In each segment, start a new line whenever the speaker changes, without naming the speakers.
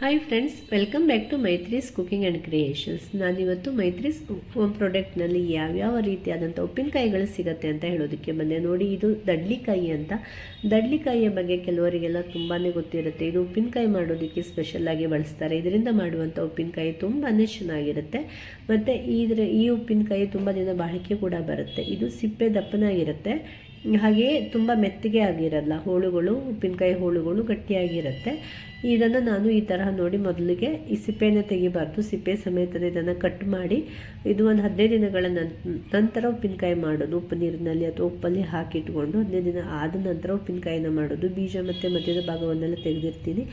Hi friends welcome back to Maitri's cooking and creations ನಾನಿವತ್ತು Maitri's home ಪ್ರಾಡಕ್ಟ್ನಲ್ಲಿ ಯಾವ್ಯಾವ ರೀತಿಯಾದಂಥ ಉಪ್ಪಿನಕಾಯಿಗಳು ಸಿಗುತ್ತೆ ಅಂತ ಹೇಳೋದಕ್ಕೆ ಬಂದೆ. ನೋಡಿ, ಇದು ದಡ್ಲಿಕಾಯಿ ಅಂತ. ದಡ್ಲಿಕಾಯಿಯ ಬಗ್ಗೆ ಕೆಲವರಿಗೆಲ್ಲ ತುಂಬಾ ಗೊತ್ತಿರುತ್ತೆ. ಇದು ಉಪ್ಪಿನಕಾಯಿ ಮಾಡೋದಕ್ಕೆ ಸ್ಪೆಷಲ್ಲಾಗಿ ಬಳಸ್ತಾರೆ. ಇದರಿಂದ ಮಾಡುವಂಥ ಉಪ್ಪಿನಕಾಯಿ ತುಂಬಾ ಚೆನ್ನಾಗಿರುತ್ತೆ. ಮತ್ತು ಇದರ ಈ ಉಪ್ಪಿನಕಾಯಿ ತುಂಬ ದಿನ ಬಾಳಿಕೆ ಕೂಡ ಬರುತ್ತೆ. ಇದು ಸಿಪ್ಪೆ ದಪ್ಪನಾಗಿರುತ್ತೆ ಹಾಗೆಯೇ ತುಂಬ ಮೆತ್ತಗೆ ಆಗಿರಲ್ಲ. ಹೋಳುಗಳು, ಉಪ್ಪಿನಕಾಯಿ ಹೋಳುಗಳು ಗಟ್ಟಿಯಾಗಿರುತ್ತೆ. ಇದನ್ನು ನಾನು ಈ ತರಹ ನೋಡಿ ಮೊದಲಿಗೆ ಈ ಸಿಪ್ಪೆಯನ್ನು ತೆಗಿಬಾರ್ದು. ಸಿಪ್ಪೆ ಸಮೇತ ಇದನ್ನು ಕಟ್ ಮಾಡಿ, ಇದು ಒಂದು ಹದಿನೈದು ದಿನಗಳ ನಂತರ ಉಪ್ಪಿನಕಾಯಿ ಮಾಡೋದು. ಉಪ್ಪು ನೀರಿನಲ್ಲಿ ಅಥವಾ ಉಪ್ಪಲ್ಲಿ ಹಾಕಿಟ್ಕೊಂಡು ಹದಿನೈದು ದಿನ ಆದ ನಂತರ ಉಪ್ಪಿನಕಾಯಿನ ಮಾಡೋದು. ಬೀಜ ಮತ್ತು ಮಧ್ಯದ ಭಾಗವನ್ನೆಲ್ಲ ತೆಗೆದಿರ್ತೀನಿ.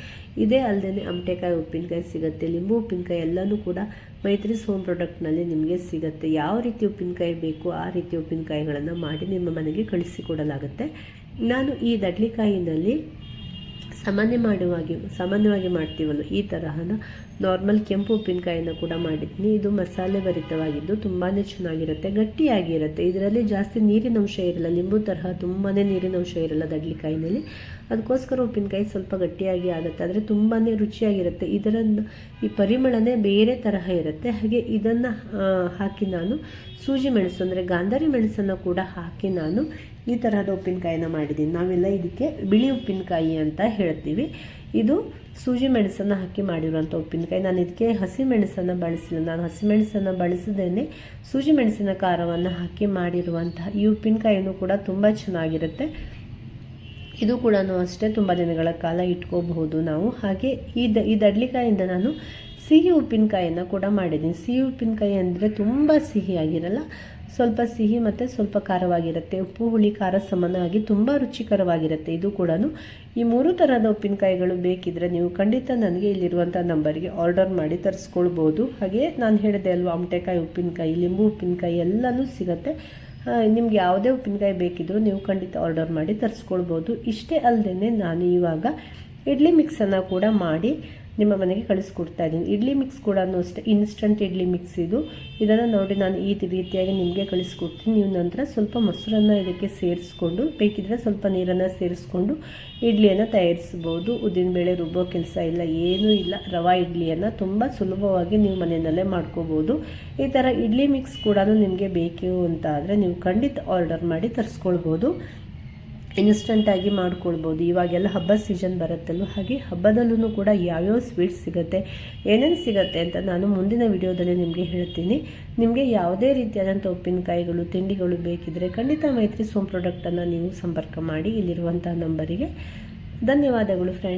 ಇದೇ ಅಲ್ಲದೆ ಅಮಟೆಕಾಯಿ ಉಪ್ಪಿನಕಾಯಿ ಸಿಗುತ್ತೆ. ಲಿಂಬು ಉಪ್ಪಿನಕಾಯಿ ಎಲ್ಲನೂ ಕೂಡ ಮೈತ್ರಿ ಹೋಮ್ ಪ್ರಾಡಕ್ಟ್ನಲ್ಲಿ ನಿಮಗೆ ಸಿಗುತ್ತೆ. ಯಾವ ರೀತಿ ಉಪ್ಪಿನಕಾಯಿ ಬೇಕು ಆ ರೀತಿ ಉಪ್ಪಿನಕಾಯಿಗಳನ್ನು ಮಾಡಿ ನಿಮ್ಮ ಮನೆಗೆ ಕಳಿಸಿಕೊಡಲಾಗುತ್ತೆ ನಾನು ಈ ದಡ್ಲಿಕಾಯಿನಲ್ಲಿ ಸಾಮಾನ್ಯ ಮಾಡುವಾಗಿ, ಸಾಮಾನ್ಯವಾಗಿ ಮಾಡ್ತೀವಲ್ಲ, ಈ ತರಹನ ನಾರ್ಮಲ್ ಕೆಂಪು ಉಪ್ಪಿನಕಾಯಿನ ಕೂಡ ಮಾಡಿದ್ದೀನಿ ಇದು ಮಸಾಲೆ ಭರಿತವಾಗಿದ್ದು ತುಂಬಾ ಚೆನ್ನಾಗಿರುತ್ತೆ, ಗಟ್ಟಿಯಾಗಿರುತ್ತೆ. ಇದರಲ್ಲಿ ಜಾಸ್ತಿ ನೀರಿನ ಅಂಶ ಇರಲ್ಲ ಲಿಂಬು ತರಹ ತುಂಬಾ ನೀರಿನ ಅಂಶ ಇರಲ್ಲ ದಡ್ಲಿಕಾಯಿನಲ್ಲಿ ಅದಕ್ಕೋಸ್ಕರ ಉಪ್ಪಿನಕಾಯಿ ಸ್ವಲ್ಪ ಗಟ್ಟಿಯಾಗಿ ಆಗುತ್ತೆ, ಆದರೆ ತುಂಬಾ ರುಚಿಯಾಗಿರುತ್ತೆ. ಇದರ ಈ ಪರಿಮಳನೇ ಬೇರೆ ತರಹ ಇರುತ್ತೆ. ಹಾಗೆ ಇದನ್ನು ಹಾಕಿ ನಾನು ಸೂಜಿ ಮೆಣಸು ಅಂದರೆ, ಗಾಂಧಾರಿ ಮೆಣಸನ್ನು ಕೂಡ ಹಾಕಿ ನಾನು ಈ ತರಹದ ಉಪ್ಪಿನಕಾಯಿನ ಮಾಡಿದ್ದೀನಿ ನಾವೆಲ್ಲ ಇದಕ್ಕೆ ಬಿಳಿ ಉಪ್ಪಿನಕಾಯಿ ಅಂತ ಹೇಳ್ತೀವಿ. ಇದು ಸೂಜಿ ಮೆಣಸನ್ನು ಹಾಕಿ ಮಾಡಿರುವಂಥ ಉಪ್ಪಿನಕಾಯಿ. ನಾನು ಇದಕ್ಕೆ ಹಸಿ ಮೆಣಸನ್ನು ಬಳಸಿಲ್ಲ. ನಾನು ಹಸಿ ಮೆಣಸನ್ನು ಬಳಸದೇನೆ ಸೂಜಿ ಮೆಣಸಿನ ಖಾರವನ್ನು ಹಾಕಿ ಮಾಡಿರುವಂತಹ ಈ ಉಪ್ಪಿನಕಾಯಿನೂ ಕೂಡ ತುಂಬ ಚೆನ್ನಾಗಿರುತ್ತೆ. ಇದು ಕೂಡ ಅಷ್ಟೇ ತುಂಬ ದಿನಗಳ ಕಾಲ ಇಟ್ಕೋಬಹುದು ನಾವು. ಹಾಗೆ ಈ ದ, ಈ ದಡ್ಲಿಕಾಯಿಂದ ನಾನು ಸಿಹಿ ಉಪ್ಪಿನಕಾಯಿಯನ್ನು ಕೂಡ ಮಾಡಿದ್ದೀನಿ. ಸಿಹಿ ಉಪ್ಪಿನಕಾಯಿ ಅಂದರೆ ತುಂಬ ಸಿಹಿಯಾಗಿರಲ್ಲ ಸ್ವಲ್ಪ ಸಿಹಿ ಮತ್ತು ಸ್ವಲ್ಪ ಖಾರವಾಗಿರುತ್ತೆ. ಉಪ್ಪು, ಹುಳಿ, ಖಾರ ಸಮನಾಗಿ ತುಂಬ ರುಚಿಕರವಾಗಿರುತ್ತೆ. ಇದು ಕೂಡ ಈ ಮೂರು ಥರದ ಉಪ್ಪಿನಕಾಯಿಗಳು ಬೇಕಿದ್ದರೆ ನೀವು ಖಂಡಿತ ನನಗೆ ಇಲ್ಲಿರುವಂಥ ನಂಬರ್ಗೆ ಆರ್ಡರ್ ಮಾಡಿ ತರಿಸ್ಕೊಳ್ಬೋದು. ಹಾಗೆ ನಾನು ಹೇಳಿದೆ ಅಲ್ವಾ ಅಮಟೆಕಾಯಿ ಉಪ್ಪಿನಕಾಯಿ, ಲಿಂಬು ಉಪ್ಪಿನಕಾಯಿ ಎಲ್ಲನೂ ಸಿಗುತ್ತೆ. ನಿಮ್ಗೆ ಯಾವುದೇ ಉಪ್ಪಿನಕಾಯಿ ಬೇಕಿದ್ದರೂ ನೀವು ಖಂಡಿತ ಆರ್ಡರ್ ಮಾಡಿ ತರಿಸ್ಕೊಳ್ಬೋದು. ಇಷ್ಟೇ ಅಲ್ಲದೆ ನಾನು ಇವಾಗ ಇಡ್ಲಿ ಮಿಕ್ಸನ್ನು ಕೂಡ ಮಾಡಿ ನಿಮ್ಮ ಮನೆಗೆ ಕಳಿಸ್ಕೊಡ್ತಾ ಇದ್ದೀನಿ. ಇಡ್ಲಿ ಮಿಕ್ಸ್ ಕೂಡ ಅಷ್ಟೇ ಇನ್ಸ್ಟಂಟ್ ಇಡ್ಲಿ ಮಿಕ್ಸ್ ಇದು. ಇದನ್ನು ನೋಡಿ ನಾನು ಈ ರೀತಿಯಾಗಿ ನಿಮಗೆ ಕಳಿಸ್ಕೊಡ್ತೀನಿ. ನೀವು ನಂತರ ಸ್ವಲ್ಪ ಮೊಸರನ್ನು ಇದಕ್ಕೆ ಸೇರಿಸ್ಕೊಂಡು, ಬೇಕಿದ್ರೆ ಸ್ವಲ್ಪ ನೀರನ್ನು ಸೇರಿಸ್ಕೊಂಡು ಇಡ್ಲಿಯನ್ನು ತಯಾರಿಸ್ಬೋದು. ಉದ್ದಿನಬೇಳೆ ರುಬ್ಬೋ ಕೆಲಸ ಇಲ್ಲ, ಏನೂ ಇಲ್ಲ. ರವಾ ಇಡ್ಲಿಯನ್ನು ತುಂಬ ಸುಲಭವಾಗಿ ನೀವು ಮನೆಯಲ್ಲೇ ಮಾಡ್ಕೋಬೋದು. ಈ ಥರ ಇಡ್ಲಿ ಮಿಕ್ಸ್ ಕೂಡ ನಿಮಗೆ ಬೇಕು ಅಂತ ಆದರೆ ನೀವು ಖಂಡಿತ ಆರ್ಡರ್ ಮಾಡಿ ತರಿಸ್ಕೊಳ್ಬೋದು. ಇನ್ಸ್ಟಂಟಾಗಿ ಮಾಡ್ಕೊಳ್ಬೋದು. ಇವಾಗೆಲ್ಲ ಹಬ್ಬದ ಸೀಸನ್ ಬರುತ್ತಲ್ವ? ಹಾಗೆ ಹಬ್ಬದಲ್ಲೂ ಕೂಡ ಯಾವ್ಯಾವ ಸ್ವೀಟ್ಸ್ ಸಿಗುತ್ತೆ, ಏನೇನು ಸಿಗುತ್ತೆ ಅಂತ ನಾನು ಮುಂದಿನ ವಿಡಿಯೋದಲ್ಲಿ ನಿಮಗೆ ಹೇಳ್ತೀನಿ. ನಿಮಗೆ ಯಾವುದೇ ರೀತಿಯಾದಂಥ ಉಪ್ಪಿನಕಾಯಿಗಳು, ತಿಂಡಿಗಳು ಬೇಕಿದ್ದರೆ ಖಂಡಿತ ಮೈತ್ರಿ ಸೋಮ್ ಪ್ರಾಡಕ್ಟನ್ನು ನೀವು ಸಂಪರ್ಕ ಮಾಡಿ ಇಲ್ಲಿರುವಂಥ ನಂಬರಿಗೆ ಧನ್ಯವಾದಗಳು ಫ್ರೆಂಡ್